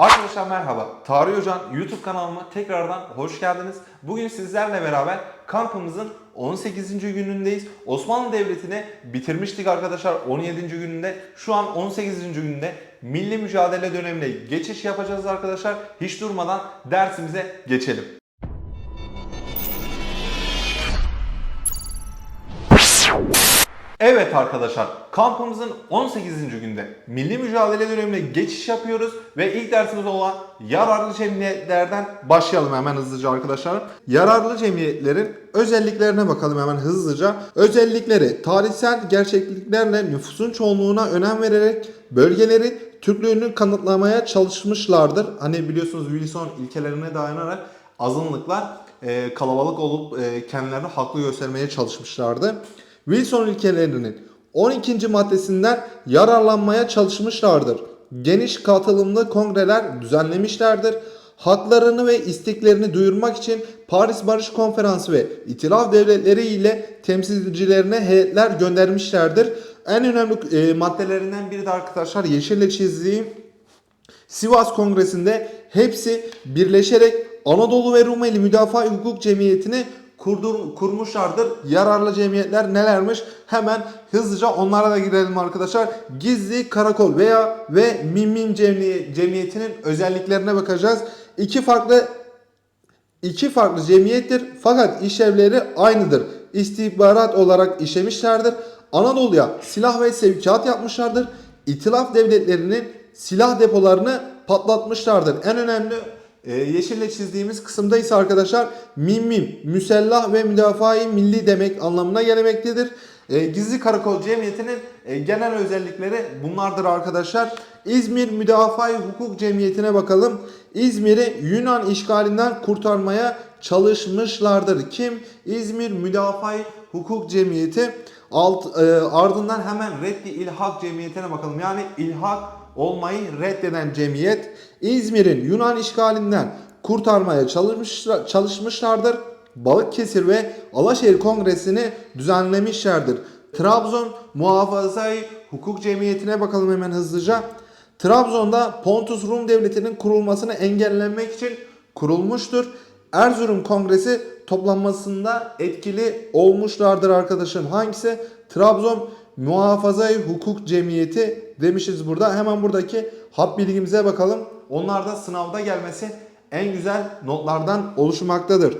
Arkadaşlar merhaba. Tarih Hocan YouTube kanalıma tekrardan hoş geldiniz. Bugün sizlerle beraber kampımızın 18. günündeyiz. Osmanlı Devleti'ni bitirmiştik arkadaşlar 17. gününde. Şu an 18. gününde milli mücadele dönemine geçiş yapacağız arkadaşlar. Hiç durmadan dersimize geçelim. Evet arkadaşlar kampımızın 18. günde milli mücadele dönemine geçiş yapıyoruz ve ilk dersimiz olan yararlı cemiyetlerden başlayalım hemen hızlıca arkadaşlar. Yararlı cemiyetlerin özelliklerine bakalım hemen hızlıca. Özellikleri tarihsel gerçekliklerle nüfusun çoğunluğuna önem vererek bölgeleri Türklüğünü kanıtlamaya çalışmışlardır. Hani biliyorsunuz Wilson ilkelerine dayanarak azınlıklar e, kalabalık olup e, kendilerini haklı göstermeye çalışmışlardı. Wilson ilkelerinin 12. maddesinden yararlanmaya çalışmışlardır. Geniş katılımlı kongreler düzenlemişlerdir. Haklarını ve isteklerini duyurmak için Paris Barış Konferansı ve İtilaf Devletleri ile temsilcilerine heyetler göndermişlerdir. En önemli e, maddelerinden biri de arkadaşlar yeşille çizdiğim Sivas Kongresi'nde hepsi birleşerek Anadolu ve Rumeli Müdafaa Hukuk Cemiyeti'ni kurdur, kurmuşlardır. Yararlı cemiyetler nelermiş? Hemen hızlıca onlara da girelim arkadaşlar. Gizli Karakol veya ve Mimim Cemiye- Cemiyeti'nin özelliklerine bakacağız. İki farklı İki farklı cemiyettir fakat işlevleri aynıdır. İstihbarat olarak işlemişlerdir. Anadolu'ya silah ve sevkiyat yapmışlardır. İtilaf devletlerinin silah depolarını patlatmışlardır. En önemli e, yeşille çizdiğimiz kısımda ise arkadaşlar mim müsellah ve müdafaa-i milli demek anlamına gelmektedir. E, Gizli Karakol Cemiyeti'nin e, genel özellikleri bunlardır arkadaşlar. İzmir Müdafaa-i Hukuk Cemiyeti'ne bakalım. İzmir'i Yunan işgalinden kurtarmaya çalışmışlardır. Kim? İzmir Müdafaa-i Hukuk Cemiyeti. Alt, e, ardından hemen Reddi İlhak Cemiyeti'ne bakalım. Yani ilhak olmayı reddeden cemiyet. İzmir'in Yunan işgalinden kurtarmaya çalışmışlar, çalışmışlardır. Balıkesir ve Alaşehir Kongresi'ni düzenlemişlerdir. Trabzon Muhafazayı Hukuk Cemiyeti'ne bakalım hemen hızlıca. Trabzon'da Pontus Rum Devleti'nin kurulmasını engellemek için kurulmuştur. Erzurum Kongresi toplanmasında etkili olmuşlardır arkadaşım. Hangisi? Trabzon Muhafazayı Hukuk Cemiyeti demişiz burada. Hemen buradaki hap bilgimize bakalım. Onlar da sınavda gelmesi en güzel notlardan oluşmaktadır.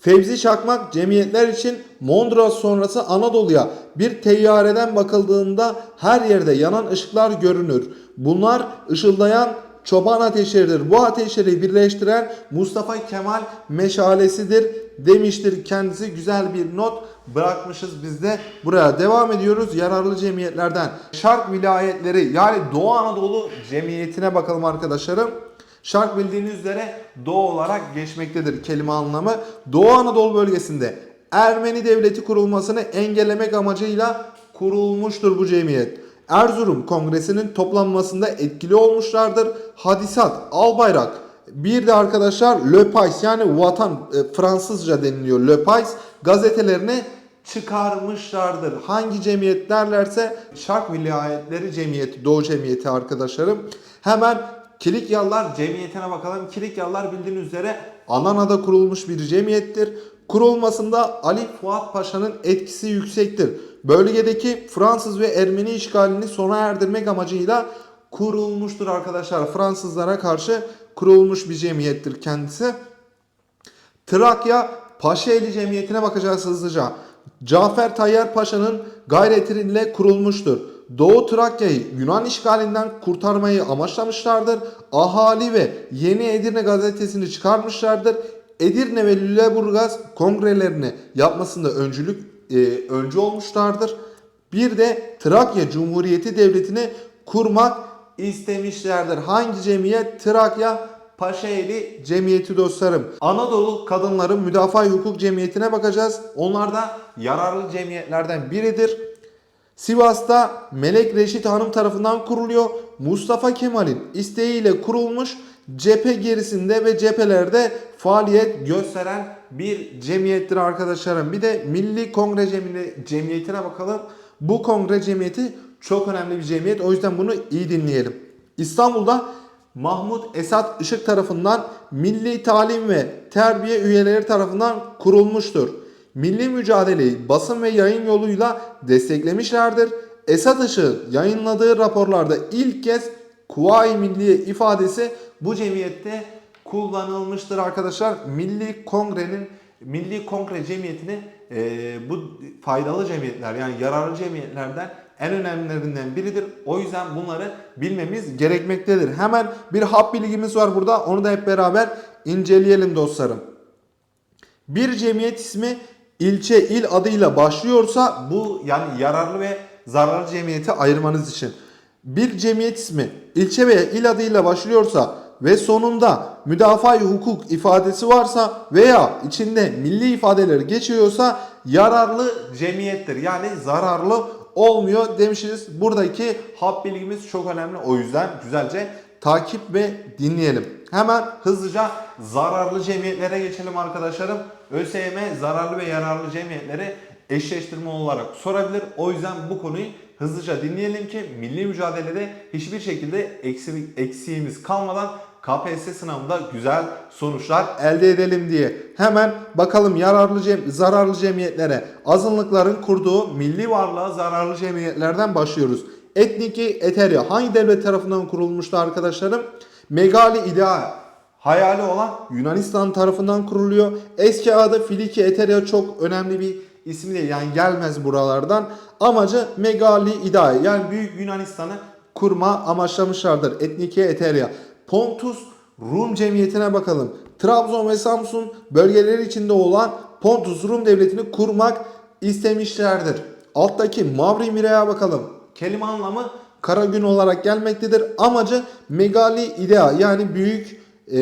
Fevzi Çakmak cemiyetler için Mondros sonrası Anadolu'ya bir teyyareden bakıldığında her yerde yanan ışıklar görünür. Bunlar ışıldayan çoban ateşleridir. Bu ateşleri birleştiren Mustafa Kemal meşalesidir demiştir. Kendisi güzel bir not bırakmışız biz de buraya. Devam ediyoruz yararlı cemiyetlerden. Şark vilayetleri yani Doğu Anadolu cemiyetine bakalım arkadaşlarım. Şark bildiğiniz üzere Doğu olarak geçmektedir kelime anlamı. Doğu Anadolu bölgesinde Ermeni devleti kurulmasını engellemek amacıyla kurulmuştur bu cemiyet. Erzurum Kongresi'nin toplanmasında etkili olmuşlardır. Hadisat, Albayrak, bir de arkadaşlar Le Pais yani vatan e, Fransızca deniliyor Le Pais gazetelerini çıkarmışlardır. Hangi cemiyet derlerse Şark Vilayetleri Cemiyeti, Doğu Cemiyeti arkadaşlarım. Hemen Kilikyalılar Cemiyeti'ne bakalım. Kilikyalılar bildiğiniz üzere Adana'da kurulmuş bir cemiyettir. Kurulmasında Ali Fuat Paşa'nın etkisi yüksektir. Bölgedeki Fransız ve Ermeni işgalini sona erdirmek amacıyla kurulmuştur arkadaşlar. Fransızlara karşı kurulmuş bir cemiyettir kendisi. Trakya Paşaeli Cemiyeti'ne bakacağız hızlıca. Cafer Tayyar Paşa'nın gayretiyle kurulmuştur. Doğu Trakya'yı Yunan işgalinden kurtarmayı amaçlamışlardır. Ahali ve Yeni Edirne gazetesini çıkarmışlardır. Edirne ve Lüleburgaz kongrelerini yapmasında öncülük e, öncü olmuşlardır. Bir de Trakya Cumhuriyeti Devleti'ni kurmak istemişlerdir. Hangi cemiyet? Trakya Paşaeli Cemiyeti dostlarım. Anadolu Kadınları Müdafaa Hukuk Cemiyeti'ne bakacağız. Onlar da yararlı cemiyetlerden biridir. Sivas'ta Melek Reşit Hanım tarafından kuruluyor. Mustafa Kemal'in isteğiyle kurulmuş cephe gerisinde ve cephelerde faaliyet gösteren bir cemiyettir arkadaşlarım. Bir de Milli Kongre Cemi- Cemiyeti'ne bakalım. Bu kongre cemiyeti çok önemli bir cemiyet. O yüzden bunu iyi dinleyelim. İstanbul'da Mahmut Esat Işık tarafından Milli Talim ve Terbiye üyeleri tarafından kurulmuştur. Milli mücadeleyi basın ve yayın yoluyla desteklemişlerdir. Esat Işık yayınladığı raporlarda ilk kez Kuvayi Milliye ifadesi bu cemiyette kullanılmıştır arkadaşlar. Milli Kongre'nin Milli Kongre Cemiyeti'nin eee, bu faydalı cemiyetler yani yararlı cemiyetlerden en önemlilerinden biridir. O yüzden bunları bilmemiz gerekmektedir. Hemen bir hap bilgimiz var burada. Onu da hep beraber inceleyelim dostlarım. Bir cemiyet ismi ilçe il adıyla başlıyorsa bu yani yararlı ve zararlı cemiyeti ayırmanız için. Bir cemiyet ismi ilçe veya il adıyla başlıyorsa ve sonunda müdafaa hukuk ifadesi varsa veya içinde milli ifadeleri geçiyorsa yararlı cemiyettir. Yani zararlı olmuyor demişiz. Buradaki hap bilgimiz çok önemli. O yüzden güzelce takip ve dinleyelim. Hemen hızlıca zararlı cemiyetlere geçelim arkadaşlarım. ÖSYM zararlı ve yararlı cemiyetleri eşleştirme olarak sorabilir. O yüzden bu konuyu hızlıca dinleyelim ki milli mücadelede hiçbir şekilde eksi- eksiğimiz kalmadan KPSS sınavında güzel sonuçlar elde edelim diye. Hemen bakalım yararlı cem zararlı cemiyetlere. Azınlıkların kurduğu milli varlığa zararlı cemiyetlerden başlıyoruz. Etniki Eterya hangi devlet tarafından kurulmuştu arkadaşlarım? Megali İdea hayali olan Yunanistan tarafından kuruluyor. Eski adı Filiki Eterya çok önemli bir ismi değil yani gelmez buralardan. Amacı Megali İdea yani Büyük Yunanistan'ı kurma amaçlamışlardır. Etniki Eterya. Pontus Rum Cemiyeti'ne bakalım. Trabzon ve Samsun bölgeleri içinde olan Pontus Rum Devleti'ni kurmak istemişlerdir. Alttaki Mavri Mira'ya bakalım. Kelime anlamı kara gün olarak gelmektedir. Amacı Megali İdea yani büyük e,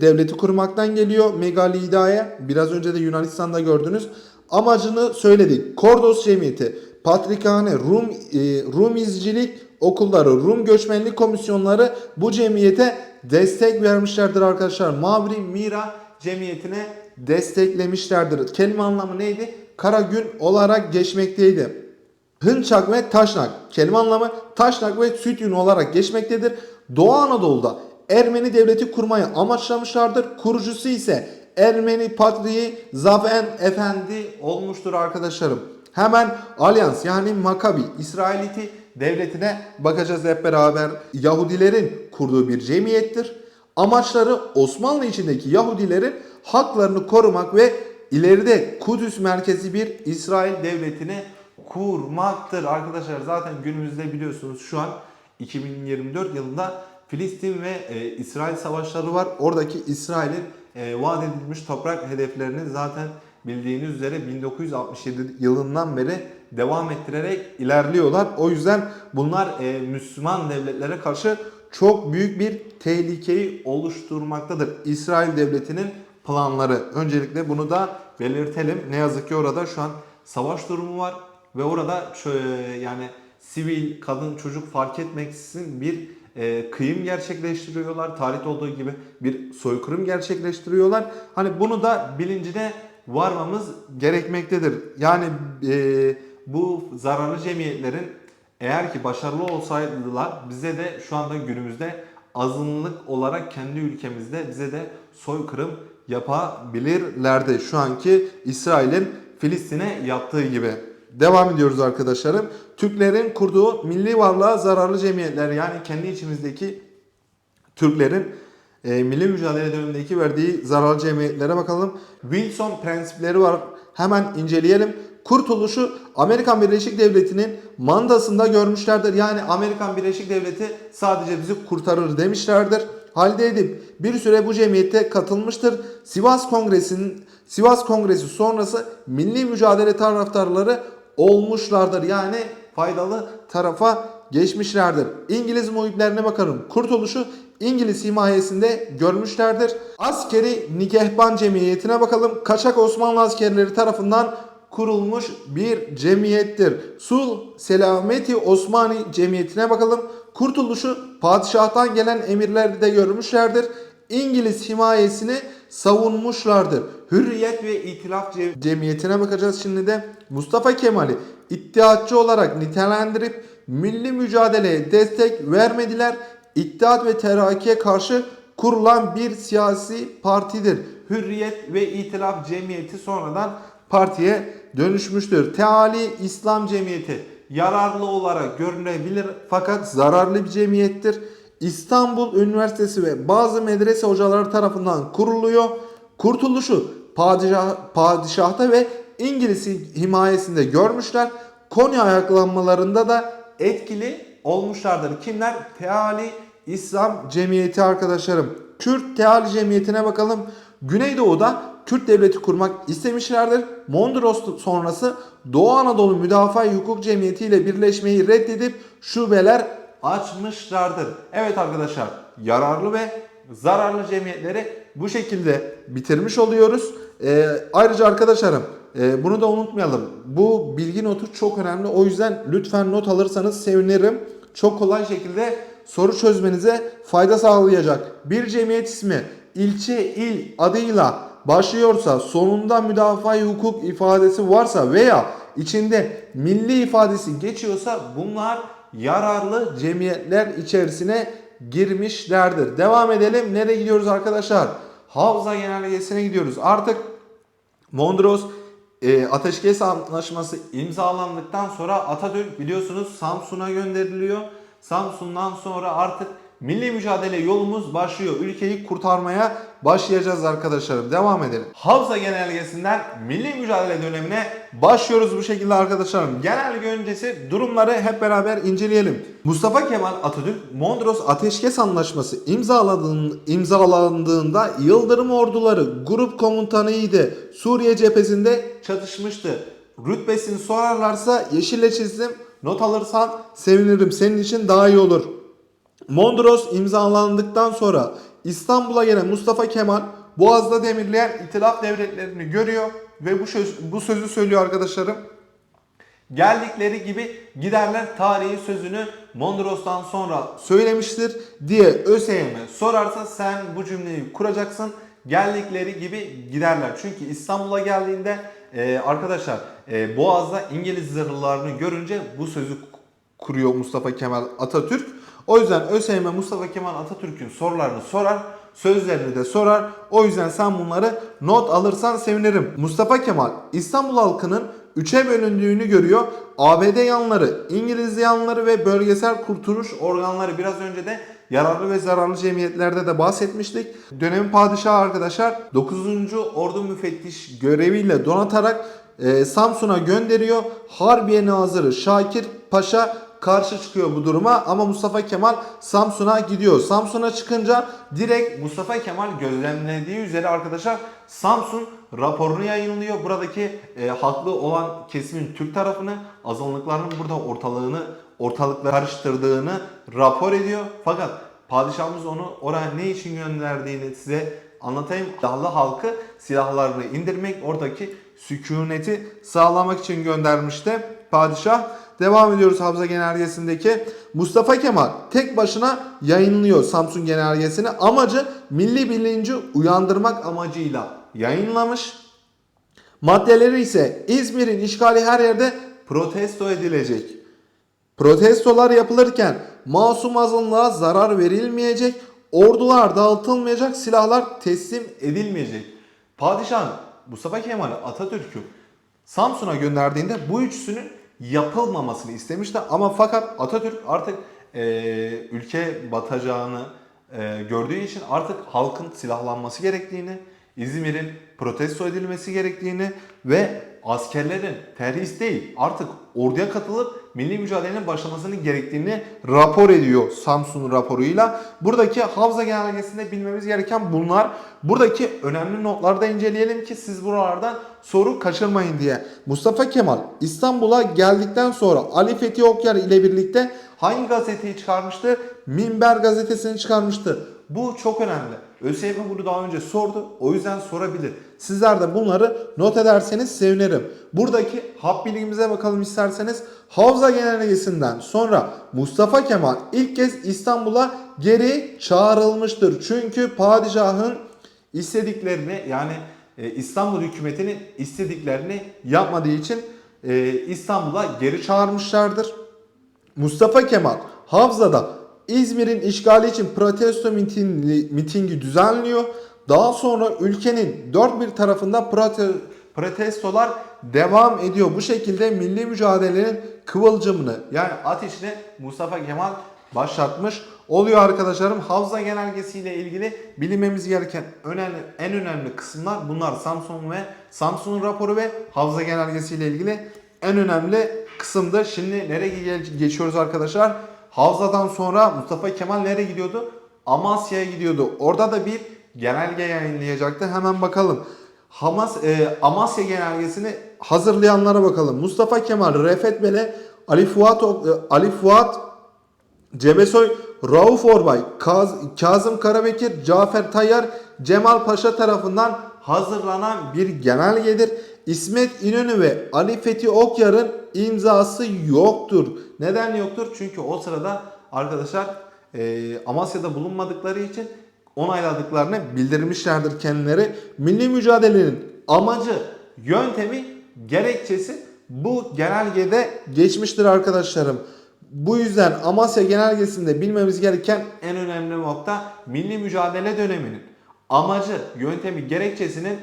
devleti kurmaktan geliyor Megali İdea'ya. Biraz önce de Yunanistan'da gördünüz. Amacını söyledik. Kordos Cemiyeti, Patrikhane, Rum, e, Rum İzcilik okulları, Rum göçmenlik komisyonları bu cemiyete destek vermişlerdir arkadaşlar. Mavri Mira cemiyetine desteklemişlerdir. Kelime anlamı neydi? Kara gün olarak geçmekteydi. Hınçak ve Taşnak kelime anlamı Taşnak ve Sütyun olarak geçmektedir. Doğu Anadolu'da Ermeni devleti kurmayı amaçlamışlardır. Kurucusu ise Ermeni Patriği Zaven Efendi olmuştur arkadaşlarım. Hemen Alyans yani Makabi İsrailiti devletine bakacağız hep beraber. Yahudilerin kurduğu bir cemiyettir. Amaçları Osmanlı içindeki Yahudilerin haklarını korumak ve ileride Kudüs merkezi bir İsrail devletini kurmaktır. Arkadaşlar zaten günümüzde biliyorsunuz şu an 2024 yılında Filistin ve e, İsrail savaşları var. Oradaki İsrail'in e, vaat edilmiş toprak hedeflerini zaten bildiğiniz üzere 1967 yılından beri devam ettirerek ilerliyorlar. O yüzden bunlar e, Müslüman devletlere karşı çok büyük bir tehlikeyi oluşturmaktadır. İsrail devletinin planları. Öncelikle bunu da belirtelim. Ne yazık ki orada şu an savaş durumu var ve orada şöyle yani sivil, kadın, çocuk fark etmeksizin bir e, kıyım gerçekleştiriyorlar. Tarihte olduğu gibi bir soykırım gerçekleştiriyorlar. Hani bunu da bilincine varmamız gerekmektedir. Yani e, bu zararlı cemiyetlerin eğer ki başarılı olsaydılar bize de şu anda günümüzde azınlık olarak kendi ülkemizde bize de soykırım yapabilirlerdi. Şu anki İsrail'in Filistin'e yaptığı gibi. Devam ediyoruz arkadaşlarım. Türklerin kurduğu milli varlığa zararlı cemiyetler yani kendi içimizdeki Türklerin e, milli mücadele dönemindeki verdiği zararlı cemiyetlere bakalım. Wilson prensipleri var. Hemen inceleyelim. Kurtuluşu Amerikan Birleşik Devleti'nin mandasında görmüşlerdir. Yani Amerikan Birleşik Devleti sadece bizi kurtarır demişlerdir. Halide Edip bir süre bu cemiyete katılmıştır. Sivas Kongresi'nin Sivas Kongresi sonrası milli mücadele taraftarları olmuşlardır. Yani faydalı tarafa geçmişlerdir. İngiliz muhiplerine bakalım. Kurtuluşu İngiliz himayesinde görmüşlerdir. Askeri Nikehban Cemiyeti'ne bakalım. Kaçak Osmanlı askerleri tarafından kurulmuş bir cemiyettir. Sul Selameti Osmani Cemiyeti'ne bakalım. Kurtuluşu padişahtan gelen emirleri de görmüşlerdir. İngiliz himayesini savunmuşlardır. Hürriyet ve İtilaf Ce- Cemiyeti'ne bakacağız şimdi de. Mustafa Kemal'i iddiatçı olarak nitelendirip milli mücadeleye destek vermediler. İttihat ve Terakki'ye karşı kurulan bir siyasi partidir. Hürriyet ve İtilaf Cemiyeti sonradan partiye dönüşmüştür. Teali İslam Cemiyeti yararlı olarak görünebilir fakat zararlı bir cemiyettir. İstanbul Üniversitesi ve bazı medrese hocaları tarafından kuruluyor. Kurtuluşu padişah, padişahta ve İngiliz himayesinde görmüşler. Konya ayaklanmalarında da etkili olmuşlardır. Kimler? Teali İslam Cemiyeti arkadaşlarım. Kürt Teali Cemiyeti'ne bakalım. Güneydoğu'da Kürt devleti kurmak istemişlerdir. Mondros sonrası Doğu Anadolu Müdafaa Hukuk Cemiyeti ile birleşmeyi reddedip şubeler açmışlardır. Evet arkadaşlar yararlı ve zararlı cemiyetleri bu şekilde bitirmiş oluyoruz. Ee, ayrıca arkadaşlarım e, bunu da unutmayalım. Bu bilgi notu çok önemli. O yüzden lütfen not alırsanız sevinirim. Çok kolay şekilde soru çözmenize fayda sağlayacak. Bir cemiyet ismi ilçe, il adıyla başlıyorsa, sonunda müdafaa hukuk ifadesi varsa veya içinde milli ifadesi geçiyorsa bunlar yararlı cemiyetler içerisine girmişlerdir. Devam edelim. Nereye gidiyoruz arkadaşlar? Havza Genelgesi'ne gidiyoruz. Artık Mondros e, Ateşkes Antlaşması imzalandıktan sonra Atatürk biliyorsunuz Samsun'a gönderiliyor. Samsun'dan sonra artık milli mücadele yolumuz başlıyor. Ülkeyi kurtarmaya başlayacağız arkadaşlarım. Devam edelim. Havza Genelgesi'nden milli mücadele dönemine başlıyoruz bu şekilde arkadaşlarım. Genelge öncesi durumları hep beraber inceleyelim. Mustafa Kemal Atatürk Mondros Ateşkes Anlaşması imzalandığında Yıldırım orduları grup komutanıydı. Suriye cephesinde çatışmıştı. Rütbesini sorarlarsa yeşille çizdim. Not alırsan sevinirim. Senin için daha iyi olur. Mondros imzalandıktan sonra İstanbul'a gelen Mustafa Kemal Boğaz'da demirleyen itilaf devletlerini görüyor ve bu, söz, bu sözü söylüyor arkadaşlarım. Geldikleri gibi giderler tarihi sözünü Mondros'tan sonra söylemiştir diye ÖSYM sorarsa sen bu cümleyi kuracaksın. Geldikleri gibi giderler. Çünkü İstanbul'a geldiğinde e, arkadaşlar e, Boğaz'da İngiliz zırhlılarını görünce bu sözü kuruyor Mustafa Kemal Atatürk. O yüzden ÖSYM Mustafa Kemal Atatürk'ün sorularını sorar, sözlerini de sorar. O yüzden sen bunları not alırsan sevinirim. Mustafa Kemal İstanbul halkının üçe bölündüğünü görüyor. ABD yanları, İngiliz yanları ve bölgesel kurtuluş organları biraz önce de yararlı ve zararlı cemiyetlerde de bahsetmiştik. Dönemin padişahı arkadaşlar 9. Ordu Müfettiş göreviyle donatarak e, Samsun'a gönderiyor. Harbiye Nazırı Şakir Paşa karşı çıkıyor bu duruma ama Mustafa Kemal Samsun'a gidiyor. Samsun'a çıkınca direkt Mustafa Kemal gözlemlediği üzere arkadaşlar Samsun raporunu yayınlıyor. Buradaki e, haklı olan kesimin Türk tarafını azınlıkların burada ortalığını ortalıkla karıştırdığını rapor ediyor. Fakat padişahımız onu oraya ne için gönderdiğini size anlatayım. Silahlı halkı silahlarını indirmek, oradaki sükuneti sağlamak için göndermişti padişah. Devam ediyoruz Havza Genelgesi'ndeki. Mustafa Kemal tek başına yayınlıyor Samsun Genelgesi'ni. Amacı milli bilinci uyandırmak amacıyla yayınlamış. Maddeleri ise İzmir'in işgali her yerde protesto edilecek. Protestolar yapılırken masum azınlığa zarar verilmeyecek, ordular dağıtılmayacak, silahlar teslim edilmeyecek. Padişah Mustafa Kemal Atatürk'ü Samsun'a gönderdiğinde bu üçsünün yapılmamasını istemişti ama fakat Atatürk artık e, ülke batacağını e, gördüğü için artık halkın silahlanması gerektiğini, İzmir'in protesto edilmesi gerektiğini ve askerlerin terhis değil artık orduya katılıp milli mücadelenin başlamasının gerektiğini rapor ediyor Samsun raporuyla. Buradaki Havza Genelgesi'nde bilmemiz gereken bunlar. Buradaki önemli notları da inceleyelim ki siz buralardan soru kaçırmayın diye. Mustafa Kemal İstanbul'a geldikten sonra Ali Fethi Okyar ile birlikte hangi gazeteyi çıkarmıştı? Minber gazetesini çıkarmıştı. Bu çok önemli. ÖSYM bunu daha önce sordu. O yüzden sorabilir. Sizler de bunları not ederseniz sevinirim. Buradaki hap bilgimize bakalım isterseniz. Havza Genelgesi'nden sonra Mustafa Kemal ilk kez İstanbul'a geri çağrılmıştır. Çünkü padişahın istediklerini yani e, İstanbul hükümetinin istediklerini yapmadığı için e, İstanbul'a geri çağırmışlardır. Mustafa Kemal Havza'da İzmir'in işgali için protesto mitingi, mitingi düzenliyor. Daha sonra ülkenin dört bir tarafında prote- protestolar devam ediyor. Bu şekilde milli mücadelenin kıvılcımını yani ateşini Mustafa Kemal başlatmış oluyor arkadaşlarım. Havza genelgesiyle ilgili bilinmemiz gereken önemli, en önemli kısımlar bunlar Samsun ve Samsun raporu ve Havza genelgesiyle ilgili en önemli kısımda. Şimdi nereye ge- geçiyoruz arkadaşlar? Havzadan sonra Mustafa Kemal nereye gidiyordu? Amasya'ya gidiyordu. Orada da bir genelge yayınlayacaktı. Hemen bakalım. Hamas e, Amasya genelgesini hazırlayanlara bakalım. Mustafa Kemal, Refet Bele, Ali Fuat e, Ali Fuat Cebesoy, Rauf Orbay, Kaz, Kazım Karabekir, Cafer Tayyar, Cemal Paşa tarafından hazırlanan bir genelgedir. İsmet İnönü ve Ali Fethi Okyar'ın imzası yoktur. Neden yoktur? Çünkü o sırada arkadaşlar e, Amasya'da bulunmadıkları için onayladıklarını bildirmişlerdir kendileri. Milli mücadelenin amacı, yöntemi, gerekçesi bu genelgede geçmiştir arkadaşlarım. Bu yüzden Amasya Genelgesi'nde bilmemiz gereken en önemli nokta milli mücadele döneminin amacı, yöntemi, gerekçesinin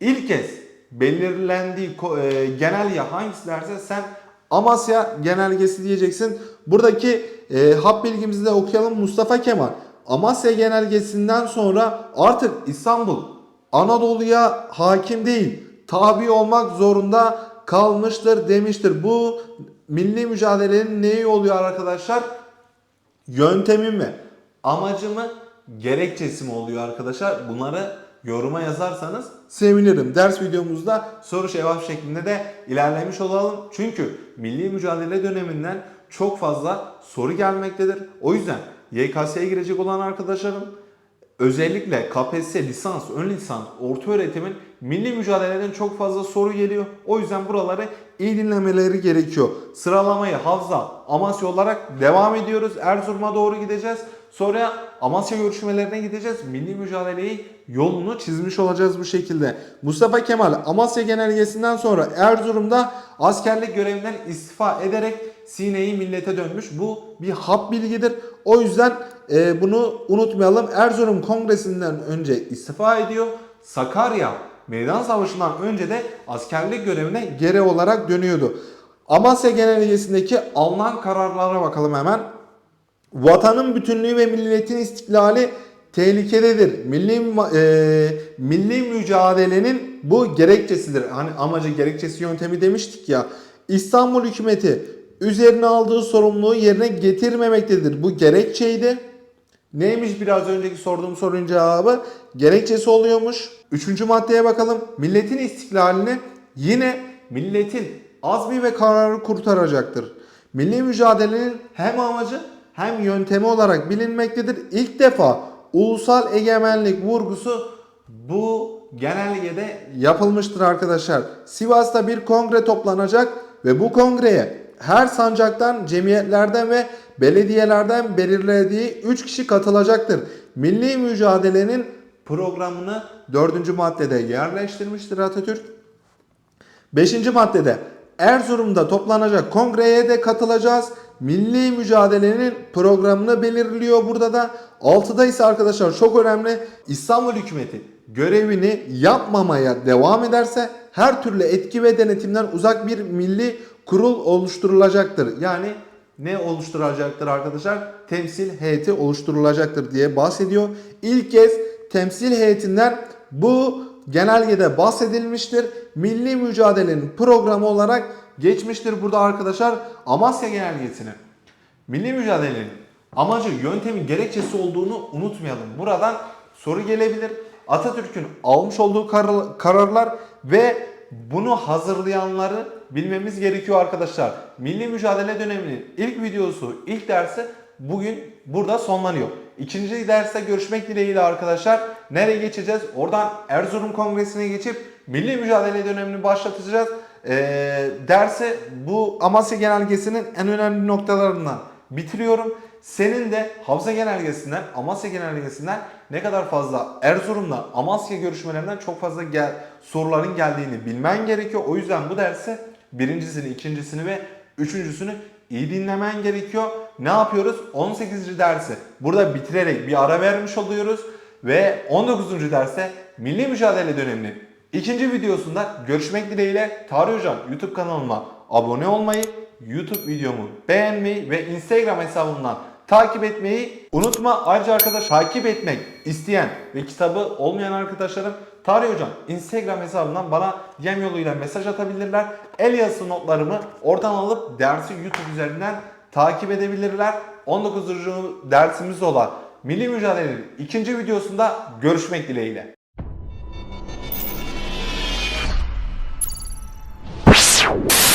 ilk kez belirlendiği e, genelge hangisi derse sen Amasya Genelgesi diyeceksin. Buradaki e, hap bilgimizi de okuyalım. Mustafa Kemal Amasya Genelgesi'nden sonra artık İstanbul Anadolu'ya hakim değil, tabi olmak zorunda kalmıştır demiştir. Bu milli mücadelenin neyi oluyor arkadaşlar? Yöntemi mi? Amacı mı? Gerekçesi mi oluyor arkadaşlar? Bunları yoruma yazarsanız sevinirim. Ders videomuzda soru cevap şeklinde de ilerlemiş olalım. Çünkü milli mücadele döneminden çok fazla soru gelmektedir. O yüzden YKS'ye girecek olan arkadaşlarım özellikle KPSS, lisans, ön lisans, orta öğretimin milli mücadeleden çok fazla soru geliyor. O yüzden buraları iyi dinlemeleri gerekiyor. Sıralamayı Havza, Amasya olarak devam ediyoruz. Erzurum'a doğru gideceğiz. Sonra Amasya görüşmelerine gideceğiz. Milli mücadeleyi yolunu çizmiş olacağız bu şekilde. Mustafa Kemal Amasya Genelgesi'nden sonra Erzurum'da askerlik görevinden istifa ederek Sine'yi millete dönmüş. Bu bir hap bilgidir. O yüzden e, bunu unutmayalım. Erzurum Kongresi'nden önce istifa ediyor. Sakarya Meydan Savaşı'ndan önce de askerlik görevine geri olarak dönüyordu. Amasya Genelgesi'ndeki alınan kararlara bakalım hemen. Vatanın bütünlüğü ve milletin istiklali tehlikededir. Milli e, milli mücadelenin bu gerekçesidir. Hani amacı gerekçesi yöntemi demiştik ya. İstanbul hükümeti üzerine aldığı sorumluluğu yerine getirmemektedir. Bu gerekçeydi. Neymiş biraz önceki sorduğum sorunun cevabı? Gerekçesi oluyormuş. Üçüncü maddeye bakalım. Milletin istiklalini yine milletin azmi ve kararı kurtaracaktır. Milli mücadelenin hem amacı hem yöntemi olarak bilinmektedir. İlk defa ulusal egemenlik vurgusu bu genelgede yapılmıştır arkadaşlar. Sivas'ta bir kongre toplanacak ve bu kongreye her sancaktan, cemiyetlerden ve belediyelerden belirlediği 3 kişi katılacaktır. Milli mücadelenin programını 4. maddede yerleştirmiştir Atatürk. 5. maddede Erzurum'da toplanacak kongreye de katılacağız. Milli mücadelenin programını belirliyor burada da. 6'da ise arkadaşlar çok önemli. İstanbul hükümeti görevini yapmamaya devam ederse her türlü etki ve denetimden uzak bir milli kurul oluşturulacaktır. Yani ne oluşturacaktır arkadaşlar? Temsil heyeti oluşturulacaktır diye bahsediyor. İlk kez temsil heyetinden bu genelgede bahsedilmiştir. Milli mücadelenin programı olarak geçmiştir burada arkadaşlar. Amasya genelgesini. Milli mücadelenin amacı, yöntemi, gerekçesi olduğunu unutmayalım. Buradan soru gelebilir. Atatürk'ün almış olduğu karar- kararlar ve bunu hazırlayanları bilmemiz gerekiyor arkadaşlar. Milli mücadele döneminin ilk videosu, ilk dersi bugün burada sonlanıyor. İkinci derste görüşmek dileğiyle arkadaşlar. Nereye geçeceğiz? Oradan Erzurum Kongresi'ne geçip milli mücadele dönemini başlatacağız. Ee, dersi bu Amasya Genelgesi'nin en önemli noktalarından bitiriyorum. Senin de Havza Genelgesi'nden, Amasya Genelgesi'nden ne kadar fazla Erzurum'da Amasya görüşmelerinden çok fazla gel, soruların geldiğini bilmen gerekiyor. O yüzden bu dersi birincisini, ikincisini ve üçüncüsünü iyi dinlemen gerekiyor. Ne yapıyoruz? 18. dersi burada bitirerek bir ara vermiş oluyoruz. Ve 19. derste milli mücadele döneminin ikinci videosunda görüşmek dileğiyle Tarih Hocam YouTube kanalıma abone olmayı, YouTube videomu beğenmeyi ve Instagram hesabımdan takip etmeyi unutma. Ayrıca arkadaş takip etmek isteyen ve kitabı olmayan arkadaşlarım Tarih Hocam Instagram hesabından bana DM yoluyla mesaj atabilirler. El yazısı notlarımı oradan alıp dersi YouTube üzerinden takip edebilirler. 19. dersimiz olan Milli Mücadele'nin ikinci videosunda görüşmek dileğiyle. Ow!